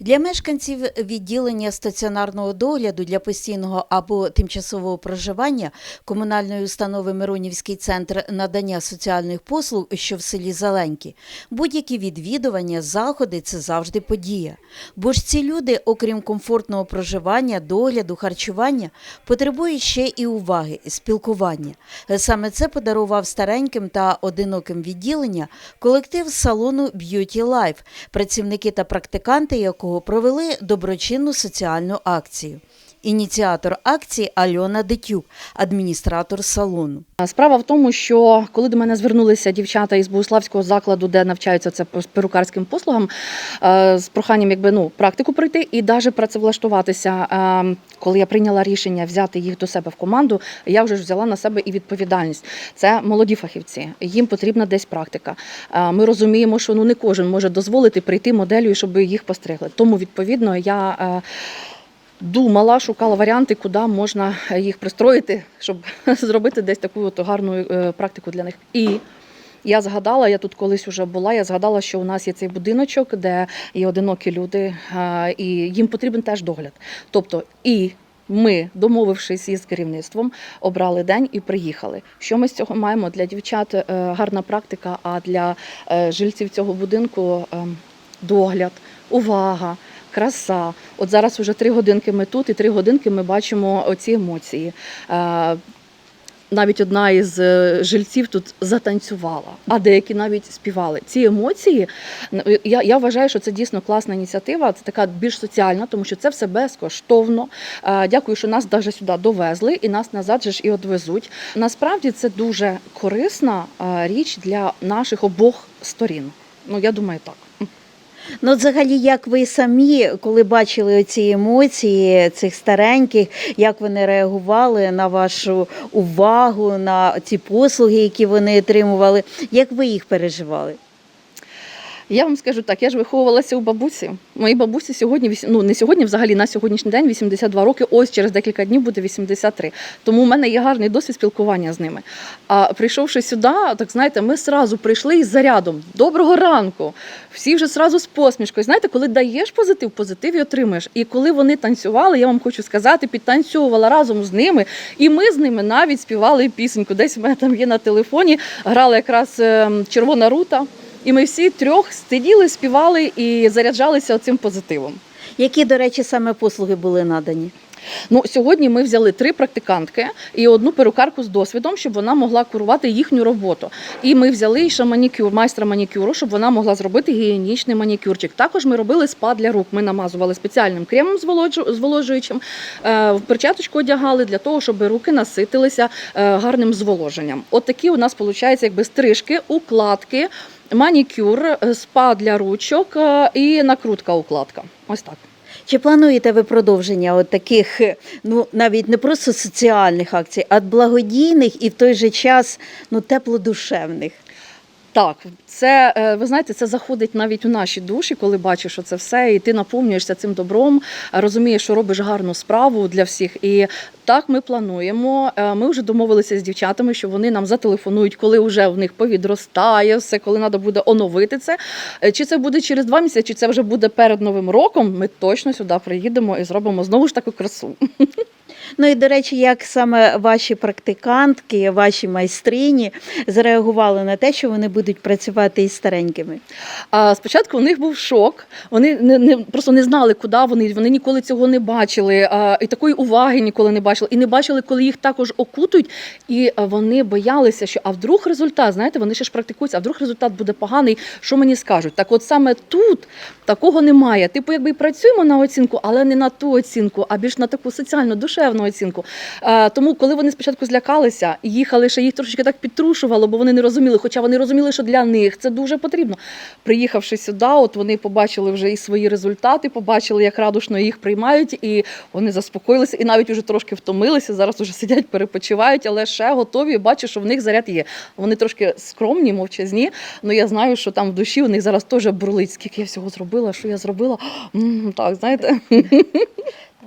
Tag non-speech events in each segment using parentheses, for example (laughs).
Для мешканців відділення стаціонарного догляду для постійного або тимчасового проживання комунальної установи Миронівський центр надання соціальних послуг, що в селі Зеленькі, будь-які відвідування, заходи це завжди подія. Бо ж ці люди, окрім комфортного проживання, догляду, харчування, потребують ще і уваги, спілкування. Саме це подарував стареньким та одиноким відділення колектив салону Beauty Life, працівники та практиканти якого провели доброчинну соціальну акцію. Ініціатор акції Альона Дитюк, адміністратор салону. Справа в тому, що коли до мене звернулися дівчата із Богуславського закладу, де навчаються це по перукарським послугам, е, з проханням якби ну практику пройти і навіть працевлаштуватися. е, Коли я прийняла рішення взяти їх до себе в команду, я вже ж взяла на себе і відповідальність. Це молоді фахівці, їм потрібна десь практика. Е, Ми розуміємо, що ну не кожен може дозволити прийти моделлю, щоб їх постригли. Тому відповідно я. Думала, шукала варіанти, куди можна їх пристроїти, щоб (laughs) зробити десь таку от гарну е, практику для них. І я згадала, я тут колись вже була. Я згадала, що у нас є цей будиночок, де є одинокі люди, е, і їм потрібен теж догляд. Тобто, і ми, домовившись із керівництвом, обрали день і приїхали. Що ми з цього маємо для дівчат? е, Гарна практика, а для жильців цього будинку е, догляд, увага. Краса. От зараз вже три годинки ми тут, і три годинки ми бачимо оці емоції. Е, Навіть одна із е, жильців тут затанцювала, а деякі навіть співали. Ці емоції н- я, я вважаю, що це дійсно класна ініціатива. Це така більш соціальна, тому що це все безкоштовно. Е, Дякую, що нас навіть сюди довезли і нас назад же ж і одвезуть. Насправді це дуже корисна річ для наших обох сторін. Ну я думаю, так. Ну, взагалі, як ви самі, коли бачили ці емоції цих стареньких, як вони реагували на вашу увагу, на ці послуги, які вони отримували, як ви їх переживали? Я вам скажу так, я ж виховувалася у бабусі. Моїй бабусі сьогодні, ну не сьогодні, взагалі на сьогоднішній день 82 роки, ось через декілька днів буде 83. Тому в мене є гарний досвід спілкування з ними. А прийшовши сюди, так знаєте, ми сразу прийшли із зарядом. Доброго ранку. Всі вже сразу з посмішкою. Знаєте, коли даєш позитив, позитив і отримуєш. І коли вони танцювали, я вам хочу сказати, підтанцьовувала разом з ними. І ми з ними навіть співали пісеньку. Десь в мене там є на телефоні, грала якраз ем, червона рута. І ми всі трьох сиділи, співали і заряджалися цим позитивом. Які, до речі, саме послуги були надані? Ну сьогодні ми взяли три практикантки і одну перукарку з досвідом, щоб вона могла курувати їхню роботу. І ми взяли ще манікюр, майстра манікюру, щоб вона могла зробити гігієнічний манікюрчик. Також ми робили спа для рук. Ми намазували спеціальним кремом зволожуючим, е, в перчаточку одягали для того, щоб руки наситилися е, гарним зволоженням. От такі у нас виходить, якби стрижки, укладки. Манікюр, е, спа для ручок е, і накрутка укладка. Ось так. Чи плануєте ви продовження от таких, е, ну навіть не просто соціальних акцій, а благодійних і в той же час ну теплодушевних? Так, це е, ви знаєте, це заходить навіть у наші душі, коли бачиш це все, і ти наповнюєшся цим добром, розумієш, що робиш гарну справу для всіх. І так ми плануємо. Е, Ми вже домовилися з дівчатами, що вони нам зателефонують, коли вже в них повідростає все, коли треба буде оновити це. Е, Чи це буде через два місяці, чи це вже буде перед новим роком. Ми точно сюди приїдемо і зробимо знову ж таку красу. Ну і до речі, як саме ваші практикантки, ваші майстрині зреагували на те, що вони будуть працювати із старенькими? А спочатку у них був шок. Вони не, не просто не знали, куди вони. Вони ніколи цього не бачили, а, і такої уваги ніколи не бачили. І не бачили, коли їх також окутують. І вони боялися, що а вдруг результат, знаєте, вони ще ж практикуються, а вдруг результат буде поганий. Що мені скажуть? Так, от саме тут такого немає. Типу, якби працюємо на оцінку, але не на ту оцінку, а більш на таку соціальну, душевну оцінку. А, тому, коли вони спочатку злякалися, їхали, ще їх трошечки так підтрушувало, бо вони не розуміли, хоча вони розуміли, що для них це дуже потрібно. Приїхавши сюди, от вони побачили вже і свої результати, побачили, як радушно їх приймають, і вони заспокоїлися, і навіть вже трошки втомилися. Зараз уже сидять, перепочивають, але ще готові. Бачу, що в них заряд є. Вони трошки скромні, мовчазні. але я знаю, що там в душі у них зараз теж бурлить, скільки я всього зробила, що я зробила. Так, знаєте.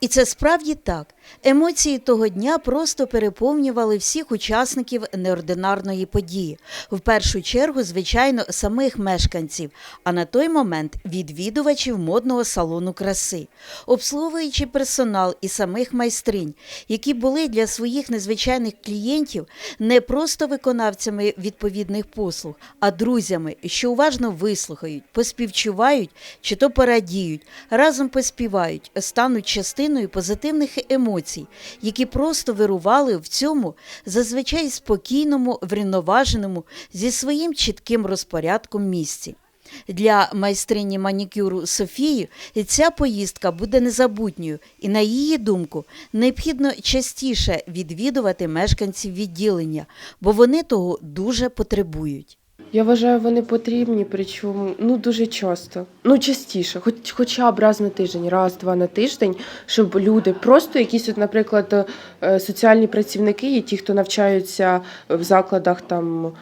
І це справді так. Емоції того дня просто переповнювали всіх учасників неординарної події. В першу чергу, звичайно, самих мешканців, а на той момент відвідувачів модного салону краси, обслуговуючи персонал і самих майстринь, які були для своїх незвичайних клієнтів не просто виконавцями відповідних послуг, а друзями, що уважно вислухають, поспівчувають чи то порадіють, разом поспівають, стануть частиною позитивних емоцій, які просто вирували в цьому зазвичай спокійному, врівноваженому, зі своїм чітким розпорядком місці. Для майстрині манікюру Софії ця поїздка буде незабутньою, і на її думку необхідно частіше відвідувати мешканців відділення, бо вони того дуже потребують. Я вважаю, вони потрібні, причому ну дуже часто. Ну частіше, хоч хоча б раз на тиждень, раз-два на тиждень, щоб люди, просто якісь, от, наприклад, е, соціальні працівники, і ті, хто навчаються в закладах там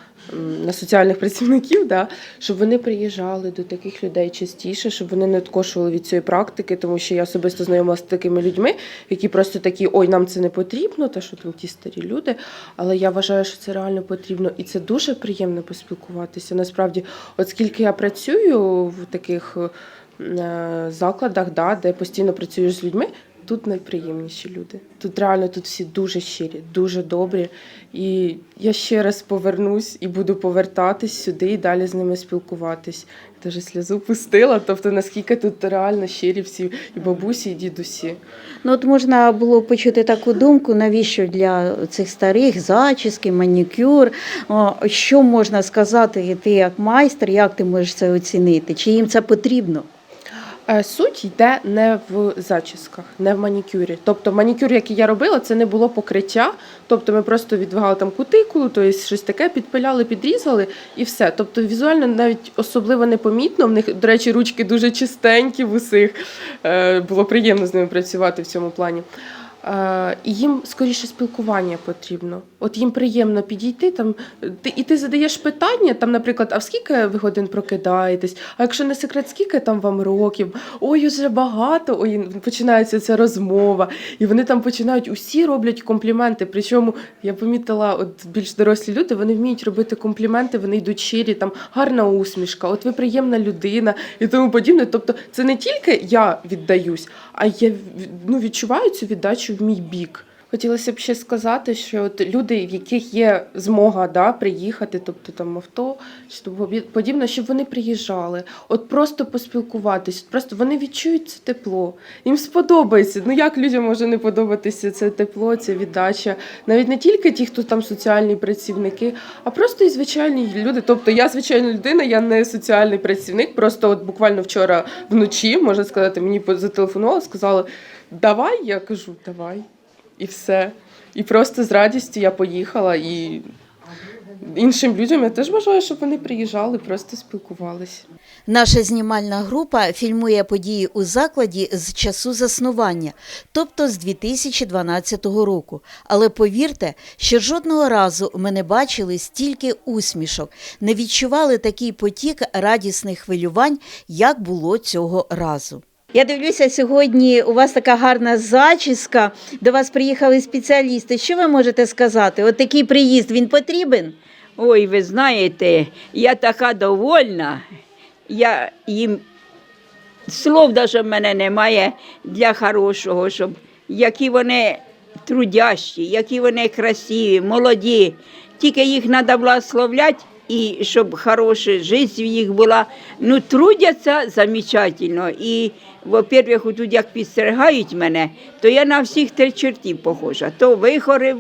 на соціальних працівників, да, щоб вони приїжджали до таких людей частіше, щоб вони не відкошували від цієї практики, тому що я особисто знайома з такими людьми, які просто такі, ой, нам це не потрібно, та що там ті старі люди. Але я вважаю, що це реально потрібно, і це дуже приємно поспілкуватися. Насправді, от скільки я працюю в таких е, закладах, да, де постійно працюєш з людьми. Тут найприємніші люди. Тут реально тут всі дуже щирі, дуже добрі. І я ще раз повернусь і буду повертатись сюди і далі з ними спілкуватись. Даже сльозу пустила. Тобто наскільки тут реально щирі всі і бабусі, і дідусі. Ну, от можна було почути таку думку, навіщо для цих старих зачіски, манікюр. Що можна сказати, ти як майстер, як ти можеш це оцінити? Чи їм це потрібно? Е, Суть йде не в зачісках, не в манікюрі. Тобто манікюр, який я робила, це не було покриття. Тобто ми просто відвигали там кутикулу, тобто щось таке, підпиляли, підрізали і все. Тобто візуально навіть особливо непомітно. В них, до речі, ручки дуже чистенькі в усіх. Е, Було приємно з ними працювати в цьому плані. Е, їм скоріше спілкування потрібно. От їм приємно підійти там, ти, і ти задаєш питання, там, наприклад, а в скільки ви годин прокидаєтесь? А якщо не секрет, скільки там вам років? Ой, уже багато. Ой, починається ця розмова. І вони там починають, усі роблять компліменти. Причому я помітила, от більш дорослі люди, вони вміють робити компліменти, вони йдуть щирі, там гарна усмішка, от ви приємна людина і тому подібне. Тобто, це не тільки я віддаюсь, а я ну, відчуваю цю віддачу в мій бік. Хотілося б ще сказати, що от люди, в яких є змога да, приїхати, тобто там авто чи подібне, щоб вони приїжджали, от просто поспілкуватись, от просто вони відчують це тепло. Їм сподобається. Ну як людям може не подобатися це тепло, ця віддача? Навіть не тільки ті, хто там соціальні працівники, а просто і звичайні люди. Тобто я звичайна людина, я не соціальний працівник. Просто от буквально вчора вночі, можна сказати, мені зателефонували, сказали, давай, я кажу, давай. І все. І просто з радістю я поїхала. І іншим людям я теж бажаю, щоб вони приїжджали, просто спілкувалися. Наша знімальна група фільмує події у закладі з часу заснування, тобто з 2012 року. Але повірте, що жодного разу ми не бачили стільки усмішок, не відчували такий потік радісних хвилювань, як було цього разу. Я дивлюся, сьогодні у вас така гарна зачіска. До вас приїхали спеціалісти. Що ви можете сказати? От такий приїзд він потрібен? Ой, ви знаєте, я така довольна. Я їм слов навіть в мене немає для хорошого, щоб які вони трудящі, які вони красиві, молоді. Тільки їх треба благословляти і щоб хороша життя в їх була. Ну, трудяться замечательно. І, во-первых, тут як підстерігають мене, то я на всіх три чортів похожа. То вихори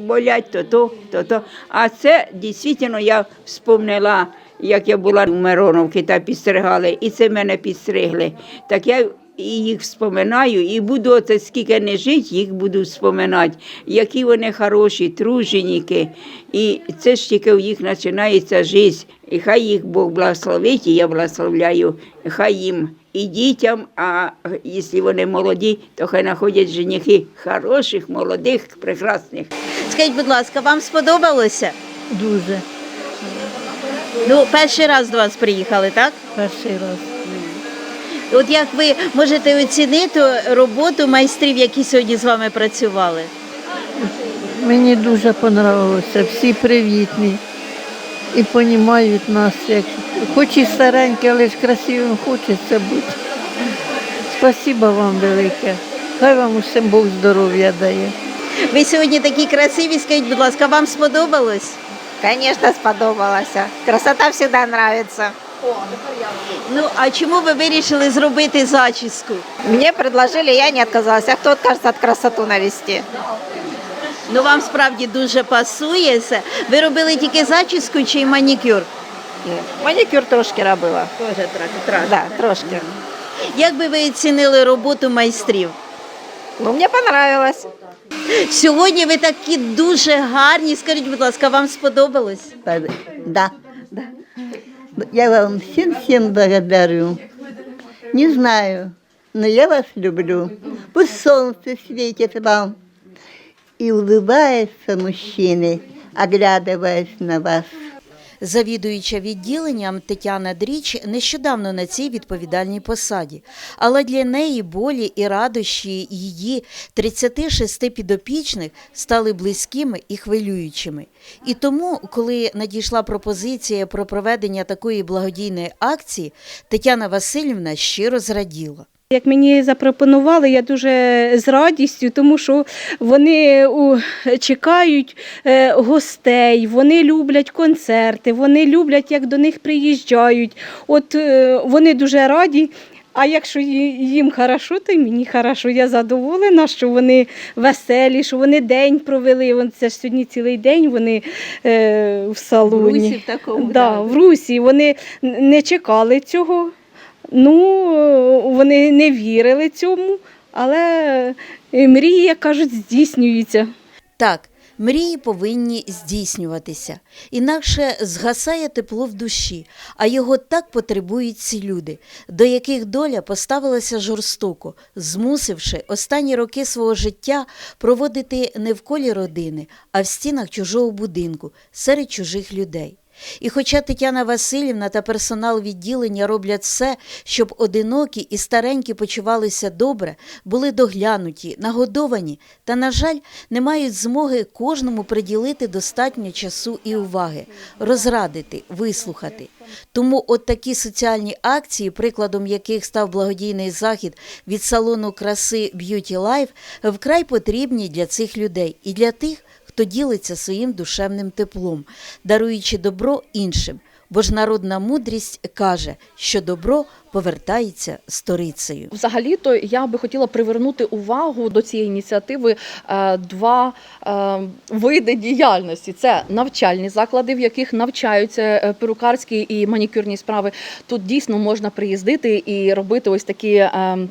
болять, то то, то то. А це дійсно я вспомнила, як я була у Мироновці та підстригали, і це мене підстригли. Так я і їх вспоминаю, і буду оце скільки не жити, їх буду вспоминати, які вони хороші, труженіки. І це ж тільки у їх починається життя. І хай їх Бог благословить, і я благословляю, хай їм і дітям, а якщо вони молоді, то хай знаходять женихи хороших, молодих, прекрасних. Скажіть, будь ласка, вам сподобалося? Дуже Ну, перший раз до вас приїхали, так? перший раз. От як ви можете оцінити роботу майстрів, які сьогодні з вами працювали? Мені дуже понравилося, всі привітні і розуміють нас, як хоч і старенькі, але ж красивим хочеться бути. Спасибо вам велике. Хай вам усім Бог здоров'я дає. Ви сьогодні такі красиві, скажіть, будь ласка, вам сподобалось? Конечно, сподобалася. Красота всегда нравится. Ну а чому ви вирішили зробити зачіску? Мне предложили, я не отказалась. А кто откажется от красоту навести? Ну вам справді дуже пасує. Ви робили тільки зачіску чи й манікюр? Манікюр трошки робила. Тоже трохи. Да, трошки. Як би ви оцінили роботу майстрів? Ну, мне понравилось. Сьогодні ви такі дуже гарні. Скажіть, будь ласка, вам сподобалось? Да. да. Я вам всем-всем благодарю. Не знаю, но я вас люблю. Пусть солнце светит вам. И улыбаются мужчины, оглядываясь на вас. Завідуюча відділенням Тетяна Дріч нещодавно на цій відповідальній посаді, але для неї болі і радощі її 36 підопічних стали близькими і хвилюючими. І тому, коли надійшла пропозиція про проведення такої благодійної акції, Тетяна Васильівна щиро зраділа. Як мені запропонували, я дуже з радістю, тому що вони чекають е, гостей, вони люблять концерти, вони люблять, як до них приїжджають. От е, вони дуже раді. А якщо їм хорошо, то й мені хорошо. Я задоволена, що вони веселі, що вони день провели. Це ж сьогодні цілий день вони е, в салоні. в такому Да, в Русі. Вони не чекали цього. Ну, вони не вірили цьому, але е, мрії, як кажуть, здійснюються. Так, мрії повинні здійснюватися, інакше згасає тепло в душі, а його так потребують ці люди, до яких доля поставилася жорстоко, змусивши останні роки свого життя проводити не в колі родини, а в стінах чужого будинку, серед чужих людей. І хоча Тетяна Васильівна та персонал відділення роблять все, щоб одинокі і старенькі почувалися добре, були доглянуті, нагодовані, та, на жаль, не мають змоги кожному приділити достатньо часу і уваги, розрадити, вислухати. Тому от такі соціальні акції, прикладом яких став благодійний захід від салону краси Beauty Life, вкрай потрібні для цих людей і для тих, хто ділиться своїм душевним теплом, даруючи добро іншим. Бо ж народна мудрість каже, що добро повертається сторицею. Взагалі-то я би хотіла привернути увагу до цієї ініціативи е, два е, види діяльності: це навчальні заклади, в яких навчаються е, перукарські і манікюрні справи. Тут дійсно можна приїздити і робити ось такі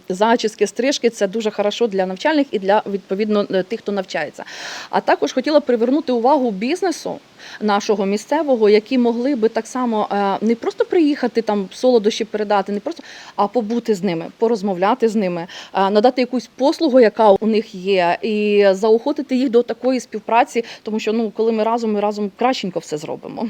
зачіски, стрижки. Це дуже хорошо для навчальних і для відповідно тих, хто навчається. А також хотіла привернути увагу бізнесу нашого місцевого, які могли би так само не просто приїхати там солодощі передати, не просто, а побути з ними, порозмовляти з ними, надати якусь послугу, яка у них є, і заохотити їх до такої співпраці, тому що ну коли ми разом, ми разом кращенько все зробимо.